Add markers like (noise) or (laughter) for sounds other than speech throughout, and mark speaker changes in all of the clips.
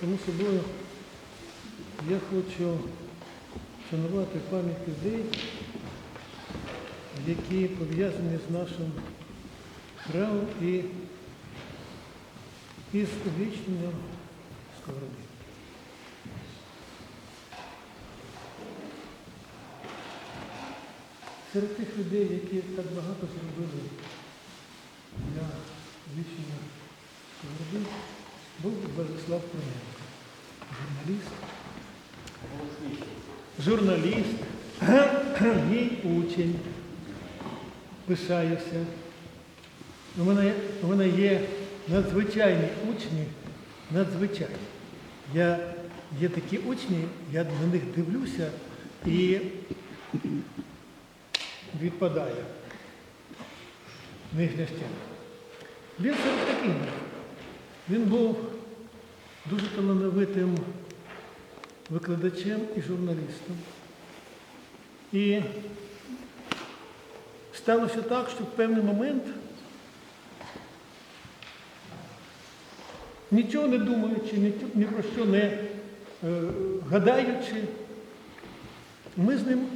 Speaker 1: Тому собою я хочу шанувати пам'ять людей, які пов'язані з нашим храмом і із увічненням сковороди. Серед тих людей, які так багато зробили для увічнення сковороди, був Владислав Проненко, журналіст. Журналіст, (clears throat) мій учень. Пишаюся. У мене, у мене є надзвичайні учні, надзвичайні. Я, є такі учні, я на них дивлюся і відпадає нижня стіна. Він таких. був. Він був дуже талановитим викладачем і журналістом. І сталося так, що в певний момент, нічого не думаючи, ні, про що не е, гадаючи, ми з ним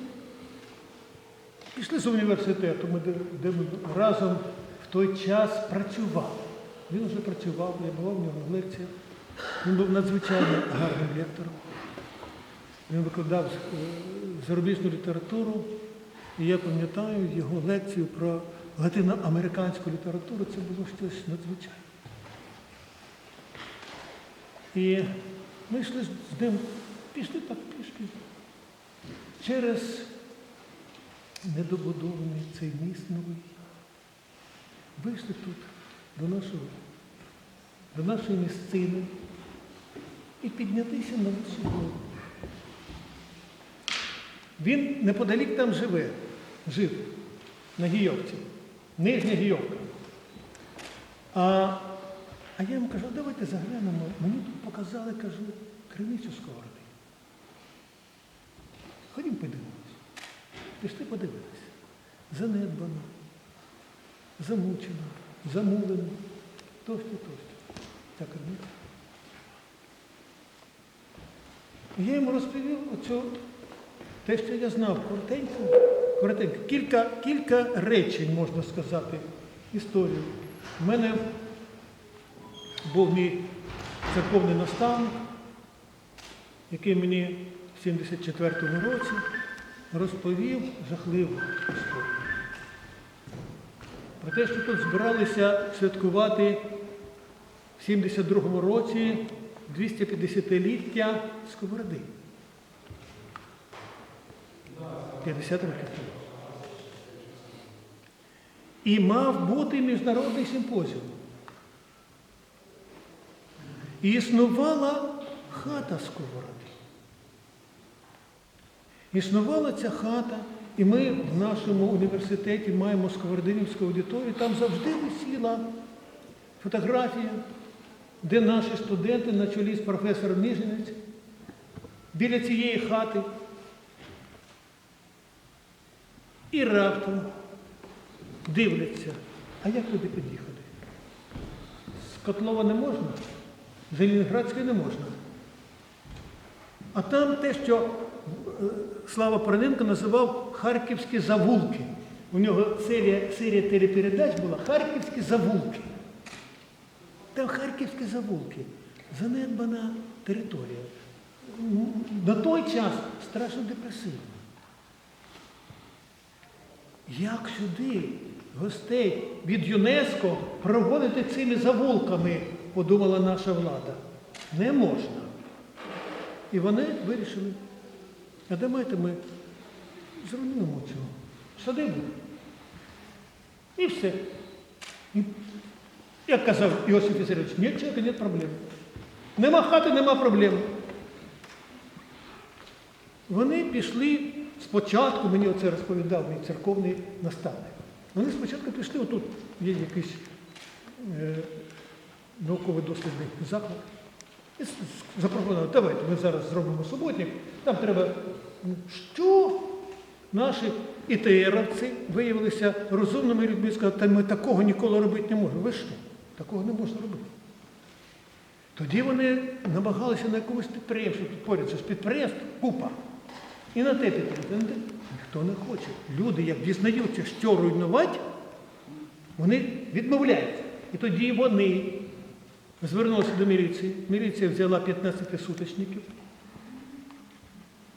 Speaker 1: пішли з університету, ми, де, ми разом в той час працювали. Він вже працював, я була в нього в лекціях. Він був надзвичайно гарним лектором. Він викладав е, зарубіжну літературу, і я пам'ятаю його лекцію про латиноамериканську літературу, це було щось надзвичайне. І ми йшли з ним, пішли так пішки через недобудований цей міст новий. Вийшли тут до нашого, до нашої місцини і піднятися на вищу гору. Він неподалік там живе, жив, на Гійовці, Нижня Гійовка. А, а я йому кажу, давайте заглянемо. Мені тут показали, кажу, криницю сковороди. Ходімо подивимось. Пішли подивилися. Занедбано, замучено, замулено, тощо, тощо. Ця криниця. І Я йому розповів оцю те, що я знав, коротенько, коротенько. Кілька, кілька речень, можна сказати, історію. У мене був мій церковний наставник, який мені в 74-му році розповів жахливу історію. Про те, що тут збиралися святкувати в 72-му році 250-ліття Сковороди. 50 років тому. І мав бути міжнародний симпозіум. І існувала хата Сковороди. Існувала ця хата, і ми в нашому університеті маємо Сковородинівську аудиторію, там завжди висіла фотографія, де наші студенти на чолі з професором Ніжинець біля цієї хати І раптом дивляться, а як туди під'їхати? З Котлова не можна, з Ленінградської не можна. А там те, що е, Слава Проненко називав Харківські завулки. У нього серія, серія телепередач була Харківські завулки. Там Харківські завулки. Занедбана територія. На той час страшно депресивна. Як сюди гостей від ЮНЕСКО проводити цими завулками, подумала наша влада. Не можна. І вони вирішили, а давайте ми зруйнуємо цю садибу. І все. Як казав Іосиф Вісарович, ні чоловіка, нет проблем. Нема хати, нема проблем. Вони пішли спочатку, мені оце розповідав мій церковний наставник. Вони спочатку пішли, отут є якийсь е, науково-дослідний заклад. І запропонували, давайте ми зараз зробимо суботник, там треба, що наші ІТРовці виявилися розумними людьми сказали, та ми такого ніколи робити не можемо. Ви що? Такого не можна робити. Тоді вони намагалися на якомусь підприємстві, тут поряд же ж підприємств, купа. І на те підприємство, на те. Ніхто не хоче. Люди, як дізнаються, що руйнувати, вони відмовляються. І тоді вони звернулися до міліції. Міліція взяла 15 суточників.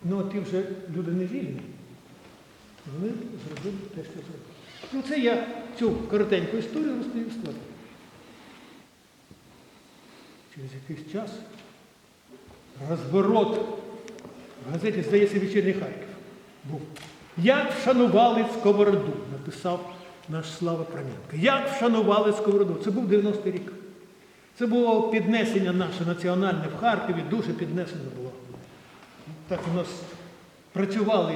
Speaker 1: Ну, а ті вже люди не вільні. Вони зробили те, що зробили. Ну, це я цю коротеньку історію розповів складно. Через якийсь час розворот в газеті, здається, вечірній Харків був. Як вшанували сковороду, написав наш Слава Промінка. Як вшанували сковороду. Це був 90-й рік. Це було піднесення наше національне в Харкові, дуже піднесено було. Так у нас працювали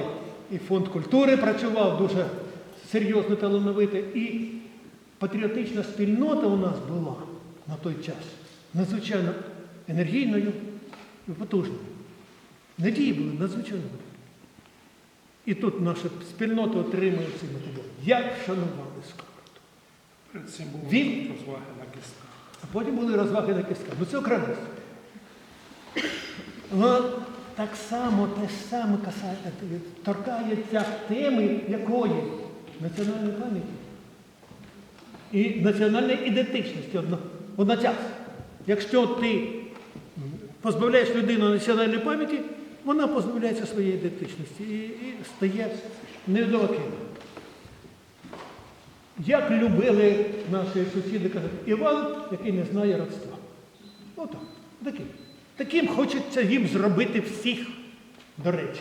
Speaker 1: і фонд культури працював дуже серйозно талановито, і патріотична спільнота у нас була на той час надзвичайно енергійною і потужною. Надії були надзвичайно великі. І тут наша спільнота отримує цей матеріал. Як вшанували сковороду.
Speaker 2: Перед цим були
Speaker 1: Він-
Speaker 2: розваги на кістках.
Speaker 1: А потім були розваги на кістках. Ну це окремо. Воно так само, те ж саме касає, торкається теми якої? Національної пам'яті і національної ідентичності одночасно. Якщо ти позбавляєш людину національної пам'яті, вона позбавляється своєї ідентичності і, і стає невдоваким. Як любили наші сусіди казати, Іван, який не знає родства. Отак, таким. Таким хочеться їм зробити всіх, до речі.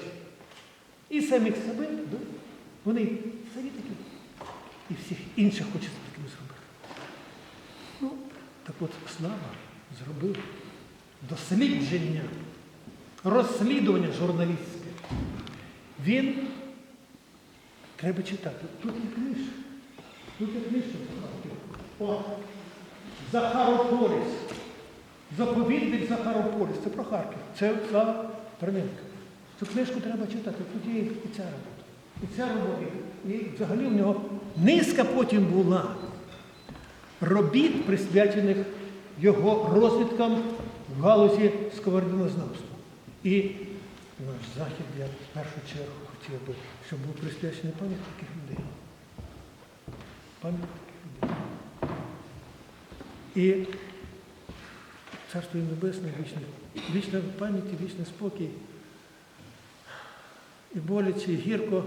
Speaker 1: І самих себе, да? вони самі такі. І всіх інших хочеться такими зробити. Ну, так от Слава зробив дослідження, розслідування журналістське. Він треба читати. Тут є книжка. Тут є книжка О, Захарополіс. Заповідник Захарополіс. Це про Харків. Це Слава Пермінка. Цю книжку треба читати. Тут є і ця робота. І ця робота. І взагалі в нього низка потім була робіт, присвячених його розвідкам в галузі сковородинознавства. І наш захід я в першу чергу хотів би, щоб був присвячений пам'ять таких людей. Пам'ять таких людей. І царство їм небесне, вічне, вічна пам'ять і вічний спокій. І боляче, і гірко,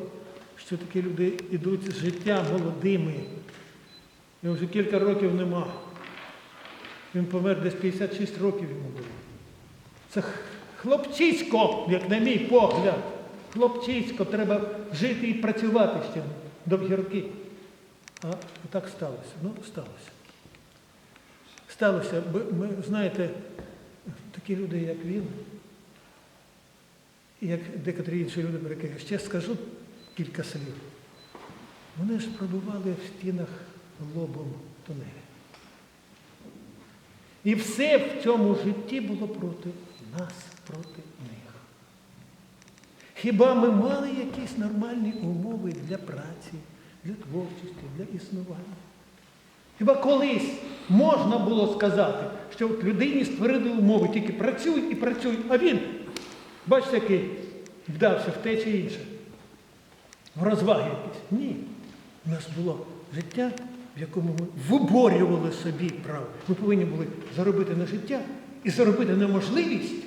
Speaker 1: що такі люди йдуть з життя молодими. І вже кілька років нема. Він помер десь 56 років йому було. Це хлопчисько, як на мій погляд. Хлопчисько, треба жити і працювати ще довгі роки. А так сталося. Ну, сталося. Сталося, ми, знаєте, такі люди, як він, і як декотрі інші люди, про яких ще скажу кілька слів. Вони ж пробували в стінах лобом тунелі. І все в цьому житті було проти нас, проти них. Хіба ми мали якісь нормальні умови для праці, для творчості, для існування? Хіба колись можна було сказати, що от людині створили умови, тільки працюй і працюй, а він, бачите, який вдався в те чи інше, в розваги якісь. Ні. У нас було життя, в якому ми виборювали собі право. Ми повинні були заробити на життя і заробити на можливість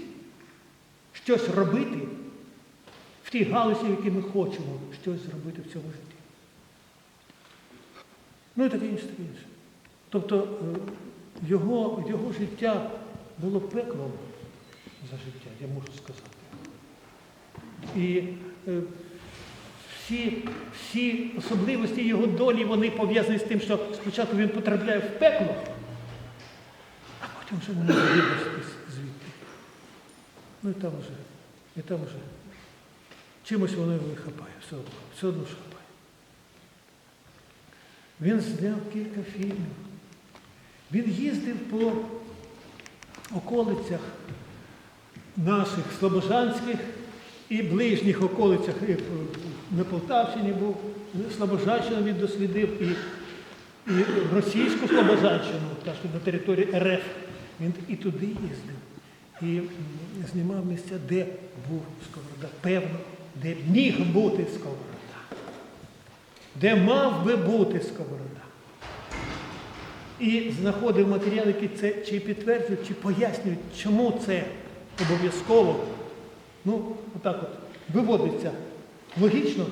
Speaker 1: щось робити в тій галузі, в якій ми хочемо щось зробити в цьому житті. Ну і таке інше, таке інше. Тобто е, його, його життя було пеклом за життя, я можу сказати. І е, всі, всі особливості його долі вони пов'язані з тим, що спочатку він потрапляє в пекло, а потім вже вибратися звідти. Ну і там вже, і там вже чимось воно його хапає, все одно, все одно хапає. Він зняв кілька фільмів. Він їздив по околицях наших слобожанських і ближніх околицях. На Полтавщині був, Слобожанщину він дослідив, і, і російську Слобожанщину, так на території РФ Він і туди їздив, і знімав місця, де був Сковорода. Певно, де міг бути Сковорода, де мав би бути Сковорода. І знаходив матеріали, які це чи підтверджують, чи пояснюють, чому це обов'язково. Ну, отак от виводиться логічно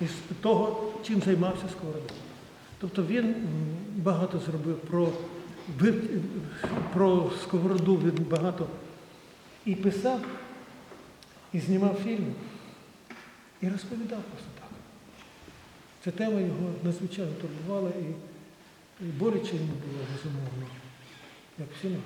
Speaker 1: із того, чим займався Сковорода. Тобто він багато зробив про, про Сковороду, він багато і писав, і знімав фільми, і розповідав просто так. Ця тема його надзвичайно турбувала і, і боляче йому було безумовно, як всіма.